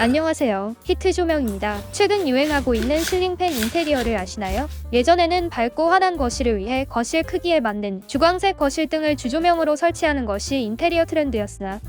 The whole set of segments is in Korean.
안녕하세요. 히트 조명입니다. 최근 유행하고 있는 실링팬 인테리어를 아시나요? 예전에는 밝고 환한 거실을 위해 거실 크기에 맞는 주광색 거실 등을 주조명으로 설치하는 것이 인테리어 트렌드였으나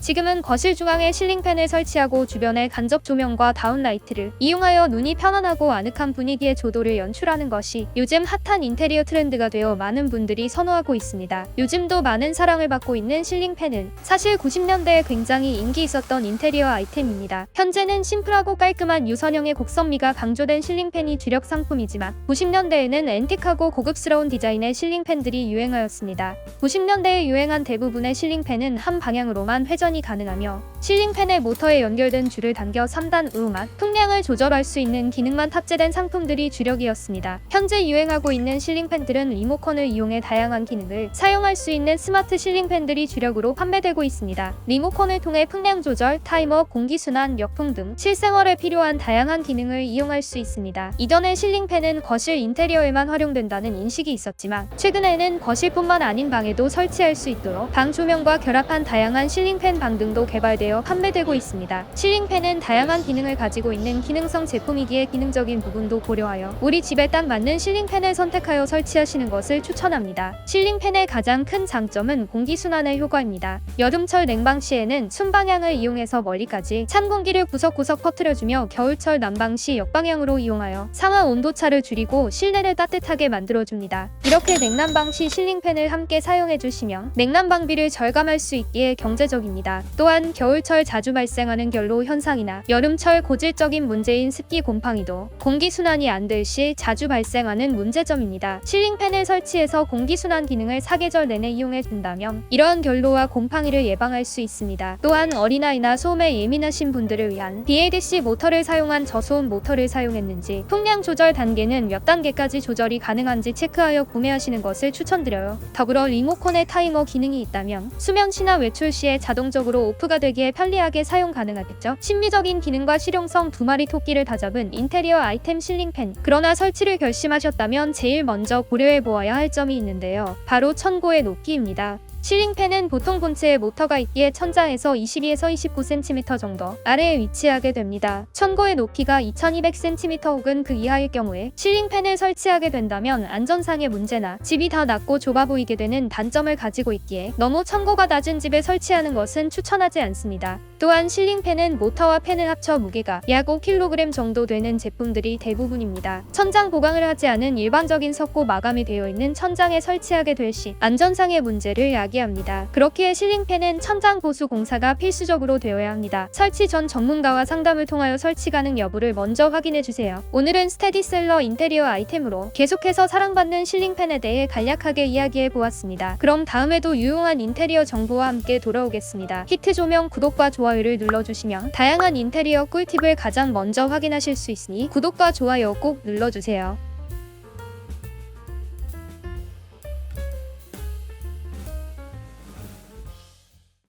지금은 거실 중앙에 실링팬을 설치하고 주변에 간접 조명과 다운라이트를 이용하여 눈이 편안하고 아늑한 분위기의 조도를 연출하는 것이 요즘 핫한 인테리어 트렌드가 되어 많은 분들이 선호하고 있습니다. 요즘도 많은 사랑을 받고 있는 실링팬은 사실 90년대에 굉장히 인기 있었던 인테리어 아이템입니다. 현재는 심플하고 깔끔한 유선형의 곡선미가 강조된 실링팬이 주력 상품이지만 90년대에는 앤틱하고 고급스러운 디자인의 실링팬들이 유행하였습니다. 90년대에 유행한 대부분의 실링팬은 한 방향으로만 회전 이 가능하며 실링팬의 모터에 연결된 줄을 당겨 3단 우음한 풍량을 조절할 수 있는 기능만 탑재된 상품들이 주력이었습니다. 현재 유행하고 있는 실링팬들은 리모컨을 이용해 다양한 기능을 사용할 수 있는 스마트 실링팬들이 주력으로 판매되고 있습니다. 리모컨을 통해 풍량 조절, 타이머, 공기순환, 역풍 등 실생활에 필요한 다양한 기능을 이용할 수 있습니다. 이전에 실링팬은 거실 인테리어에만 활용된다는 인식이 있었지만 최근에는 거실뿐만 아닌 방에도 설치할 수 있도록 방 조명과 결합한 다양한 실링팬 방 등도 개발되어 판매되고 있습니다. 실링팬은 다양한 기능을 가지고 있는 기능성 제품이기에 기능적인 부분도 고려하여 우리 집에 딱 맞는 실링팬을 선택하여 설치하시는 것을 추천합니다. 실링팬의 가장 큰 장점은 공기순환의 효과입니다. 여름철 냉방 시에는 순방향을 이용해서 멀리까지 찬 공기를 구석구석 퍼뜨려주며 겨울철 난방 시 역방향으로 이용하여 상하 온도차를 줄이고 실내를 따뜻하게 만들어줍니다. 이렇게 냉난방 시 실링팬을 함께 사용해 주시면 냉난방비를 절감할 수 있기에 경제적입니다. 또한 겨울철 자주 발생하는 결로 현상이나 여름철 고질적인 문제인 습기 곰팡이도 공기순환이 안 될 시 자주 발생하는 문제점입니다. 실링팬을 설치해서 공기순환 기능을 사계절 내내 이용해 준다면 이러한 결로와 곰팡이를 예방할 수 있습니다. 또한 어린아이나 소음에 예민하신 분들을 위한 BADC 모터를 사용한 저소음 모터를 사용했는지 풍량 조절 단계는 몇 단계까지 조절이 가능한지 체크하여 구매하시는 것을 추천드려요. 더불어 리모컨에 타이머 기능이 있다면 수면 시나 외출 시에 자동적으로 오프가 되기에 편리하게 사용 가능하겠죠. 심미적인 기능과 실용성 두 마리 토끼를 다 잡은 인테리어 아이템 실링팬. 그러나 설치를 결심하셨다면 제일 먼저 고려해 보아야 할 점이 있는데요. 바로 천고의 높이입니다. 실링팬은 보통 본체에 모터가 있기에 천장에서 22에서 29cm 정도 아래에 위치하게 됩니다. 천고의 높이가 2200cm 혹은 그 이하일 경우에 실링팬을 설치하게 된다면 안전상의 문제나 집이 더 낮고 좁아 보이게 되는 단점을 가지고 있기에 너무 천고가 낮은 집에 설치하는 것은 추천하지 않습니다. 또한 실링팬은 모터와 팬을 합쳐 무게가 약 5kg 정도 되는 제품들이 대부분입니다. 천장 보강을 하지 않은 일반적인 석고 마감이 되어 있는 천장에 설치하게 될 시 안전상의 문제를 야기합니다. 그렇기에 실링팬은 천장 보수 공사가 필수적으로 되어야 합니다. 설치 전 전문가와 상담을 통하여 설치 가능 여부를 먼저 확인해 주세요. 오늘은 스테디셀러 인테리어 아이템으로 계속해서 사랑받는 실링팬에 대해 간략하게 이야기해 보았습니다. 그럼 다음에도 유용한 인테리어 정보와 함께 돌아오겠습니다. 히트 조명 구독과 좋아요를 눌러주시면 다양한 인테리어 꿀팁을 가장 먼저 확인하실 수 있으니 구독과 좋아요 꼭 눌러주세요.